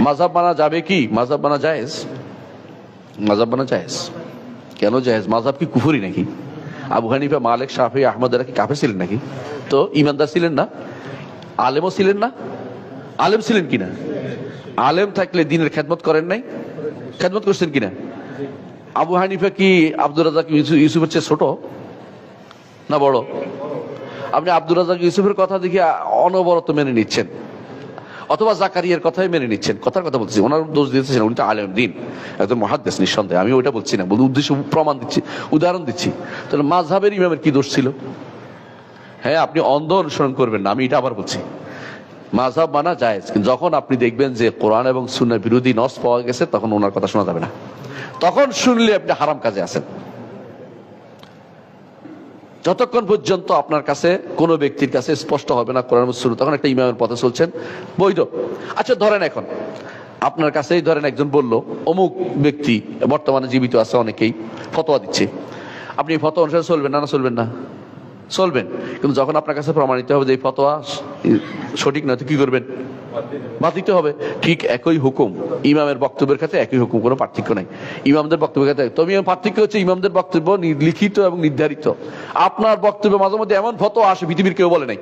মাজাব মানা যাবে কি? মাজাব মানা জায়েজ? মাজাব মানা জায়েজ। কেন জায়েজ? মাজাব কি কুফুরি নাকি? আবু হানিফা, মালিক, শাফি আহমদ এরা কি কাফে ছিলেন নাকি? তো ইমানদার ছিলেন না? আলেমও ছিলেন না? আলেম ছিলেন কিনা? আলেম থাকলে দিনের খেদমত করেন নাই? খেদমত করছেন কিনা? আবু হানিফা কি আব্দুর রাজাক ইউসুফ ইউসুফের চেয়ে ছোট? না বড়? আপনি আব্দুর রাজাক ইউসুফের কথা দেখে অনবরত মেনে নিচ্ছেন। অথবা জাকারিয়ার কথাই মেনে নিচ্ছেন। কথার কথা বলছি ওনার দোষ দিতেছেন উনি তো আলেম দিন একজন মহাদ্দেশ নিঃসন্দেহে। আমি ওইটা বলছি না, বলি উদ্দেশ্য, প্রমাণ দিচ্ছি, উদাহরণ দিচ্ছি। তাহলে মাঝহাবের ইমামের কি দোষ ছিল? হ্যাঁ আপনি অন্ধ অনুসরণ করবেন না, আমি এটা আবার বলছি। মাঝহাব মানা যায় যখন আপনি দেখবেন যে কোরআন এবং সুন্নার বিরোধী নস পাওয়া গেছে, তখন ওনার কথা শোনা যাবে না। তখন শুনলে আপনি হারাম কাজে আছেন। যতক্ষণ পর্যন্ত আপনার কাছে কোনো ব্যক্তির কাছে স্পষ্ট হবে না কোরআন শুরু তখন একটা ইমামের পথে চলছেন বৈধ। আচ্ছা ধরেন এখন, আপনার কাছেই ধরেন একজন বলল, অমুক ব্যক্তি, বর্তমানে জীবিত আছে অনেকেই, ফতোয়া দিচ্ছে। আপনি ফতোয়া অনুসারে চলবেন না না চলবেন না? চলবেন। কিন্তু যখন আপনার কাছে প্রমাণিত হবে যে এই ফতোয়া সঠিক নয়, তো কি করবেন? বাদ দিতে হবে। ঠিক একই হুকুম। ইমামের বক্তব্যের ক্ষেত্রে একই হুকুম, কোনো পার্থক্য নাই। ইমামদের বক্তব্যের ক্ষেত্রে তবে পার্থক্য হচ্ছে ইমামদের বক্তব্য লিখিত এবং নির্ধারিত। আপনার বক্তব্য মাঝে মধ্যে এমন ফটো আসে, পৃথিবীর কেউ বলে নাই।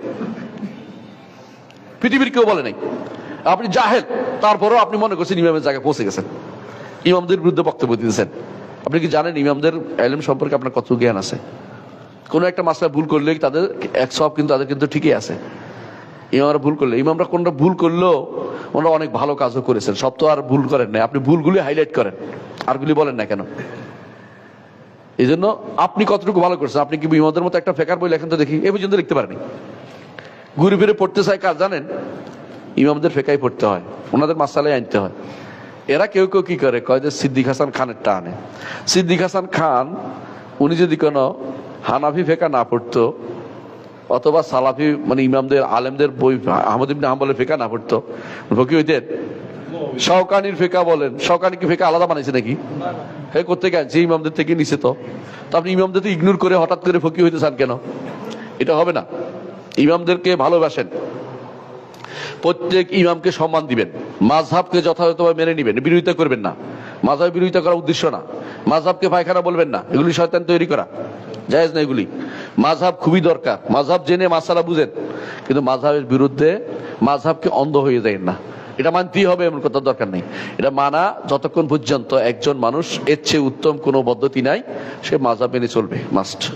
পৃথিবীর কেউ বলে নাই। আপনি জাহেল, তারপরেও আপনি মনে করছেন ইমামের জায়গায় পৌঁছে গেছেন। ইমামদের বিরুদ্ধে বক্তব্য দিতেছেন আপনি কি জানেন ইমামদের এলম সম্পর্কে আপনার কত জ্ঞান আছে? কোনো একটা মাসলা ভুল করলে তাদের এক সব কিন্তু তাদের কিন্তু ঠিকই আছে। ইমামরা ভুল করলে, ইমামরা কোনটা ভুল করলেও ওনারা অনেক ভালো কাজও করেছেন। সব তো আর ভুল করেন না আপনি ভুলগুলি হাইলাইট করেন, আরগুলি বলেন না কেন? এই জন্য আপনি কতটুকু ভালো করছেন? আপনি কি ইমামদের মতো একটা ফেকার বই লেখেন তো দেখি, এই পর্যন্ত লিখতে পারেনি। ঘুরে ফিরে পড়তে চায় কাজ জানেন? ইমামদের ফেকাই পড়তে হয়, ওনাদের মাসালাই আনতে হয়। এরা কেউ কেউ কি করে? কয় যে সিদ্দিক হাসান খানেরটা আনে সিদ্দিক হাসান খান, উনি যদি কোনো হানাফি ফেকা না পড়তো, অথবা সালাফি মানে ইমামদের, আলেমদের বই, আহমদ ইবনে হাম্বলের ফেকা না পড়তো। ফকি হইতেন শওকানির ফেকা বলেন। শওকানি কি ফেকা আলাদা বানাইছে নাকি? হ্যাঁ করতে গেছে ইমামদের থেকে নিছে তো। তো আপনি ইমামদের তো ইগনোর করে হঠাৎ করে ফকি হইতে চান কেন? এটা হবে না। ইমামদেরকে ভালোবাসেন। প্রত্যেক ইমামকে সম্মান দিবেন। মাঝহাবকে যথাযথভাবে মেনে নিবেন। বিরোধিতা করবেন না। মাঝহাব বিরোধিতা করার উদ্দেশ্য না। মাঝহাবকে পায়খানা বলবেন না। এগুলি শয়তান তৈরি করা। জায়েজ না এগুলি। মাঝহাব খুবই দরকার। মাঝহাব জেনে মাসালা বুঝেন। কিন্তু মাঝহাবের বিরুদ্ধে মাঝহাবকে অন্ধ হয়ে যায় না। এটা মানতেই হবে, এমন কথা দরকার নেই। এটা মানা যতক্ষণ পর্যন্ত একজন মানুষ এর চেয়ে উত্তম কোনো পদ্ধতি নাই, সে মাঝহাব মেনে চলবে। মাস্ট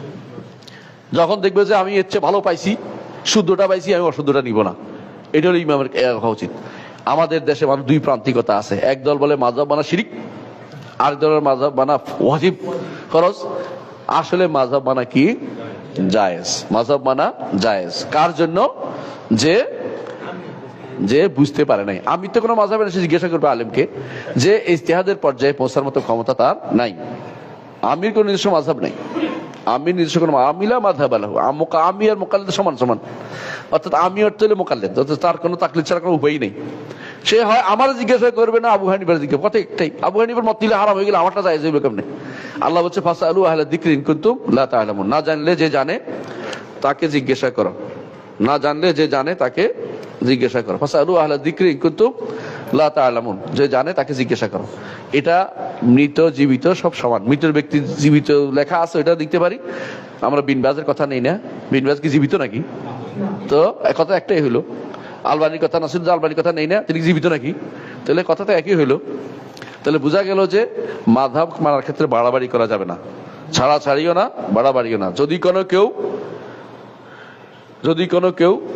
যখন দেখবে যে আমি এর চেয়ে ভালো পাইছি, শুদ্ধটা পাইছি, আমি অশুদ্ধটা নিব না। এটা হলো ইমামের হওয়া উচিত। আমাদের দেশে মানুষ দুই প্রান্তিকতা আছে। একদল বলে মাঝাব মানা শিরিক আরেক দলের মাঝাব বানা ওয়াজিব। খরচ আসলে মাঝাব বানা কি? জায়েজ। মাঝাব বানা জায়েজ। কার জন্য? যে যে বুঝতে পারে নাই। আমি তো কোনো মাঝাবের এসে জিজ্ঞাসা করব আলেমকে, যে ইস্তেহাদের পর্যায়ে পৌঁছার মতো ক্ষমতা তার নাই। আমির কোনো নিজস্ব মাঝাব নাই। আমি নিজস্ব কোনো আমিলা মাঝাব আলাহু। আমি আর মোকাল্লেদ সমান সমান। অর্থাৎ আমি অর্থ হলে মোকাল্লেদ। তার কোনো তাকলিদ ছাড়া কোনো উপায় নেই। সে হয়, আমার জিজ্ঞাসা করবে, না, আবু হানিফার জিজ্ঞাসা কথা একটাই। আবু হানিফার মত দিলে হারাম হয়ে গেলে আমারটা যায় যাবে কেমনে? আল্লাহ বলছে ফাসা আলু আহলা দিকরিন কিন্তু না জানলে যে জানে, তাকে জিজ্ঞাসা করো। না জানলে যে জানে, তাকে জিজ্ঞাসা করো। ফাসা আলু আহলা দিকরিন কিন্তু যে জানে, তাকে জিজ্ঞাসা করো। এটা মৃত, জীবিত, সব সমান। মৃতের ব্যক্তি জীবিত লেখা আছে এটা দেখতে পারি। আমরা বিনবাজের কথা নেই না। বিনবাজ কি জীবিত নাকি? তো, কথা একটাই হইল আলবানির কথা নাসির আলবানির কথা নেই না? তিনি জীবিত নাকি? তাহলে কথা তো একই হইল। তাহলে বোঝা গেল যে মাধাব মানার ক্ষেত্রে বাড়াবাড়ি করা যাবে না। ছাড়া ছাড়িও না, বাড়াবাড়িও না। যদি কোনো কেউ, যদি কোনো কেউ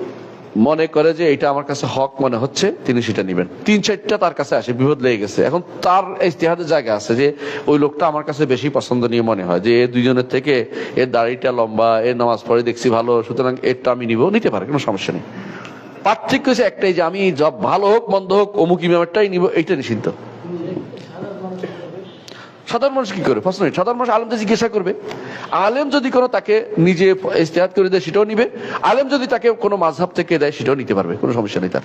মনে করে যে এটা আমার কাছে হক মনে হচ্ছে, তিনি সেটা নেবেন। তিন চারটা তার কাছে আসে, বিপদ লেগে গেছে। এখন তার ইতিহাদের জায়গা আছে যে ওই লোকটা আমার কাছে বেশি পছন্দনীয় মনে হয়। যে এ দুজনের থেকে এর দাড়িটা লম্বা এর নামাজ পড়ে দেখছি ভালো, সুতরাং এরটা আমি নিব। নিতে পারে, কোনো সমস্যা নেই। পার্থক্য হচ্ছে একটাই যে আমি জব ভালো হোক, মন্দ হোক, অমুক ইমামেরটাই নিব এইটা নিষিদ্ধ সাধারণ মানুষ কি করে? প্রশ্ন। সাধারণ মানুষ আলেমকে জিজ্ঞাসা করবে। আলেম যদি কোনো তাকে নিজে ইস্তেহাত করে দেয়, সেটাও নিবে। আলেম যদি তাকে কোনো মাঝহাব থেকে দেয়, সেটাও নিতে পারবে, কোনো সমস্যা নেই তার।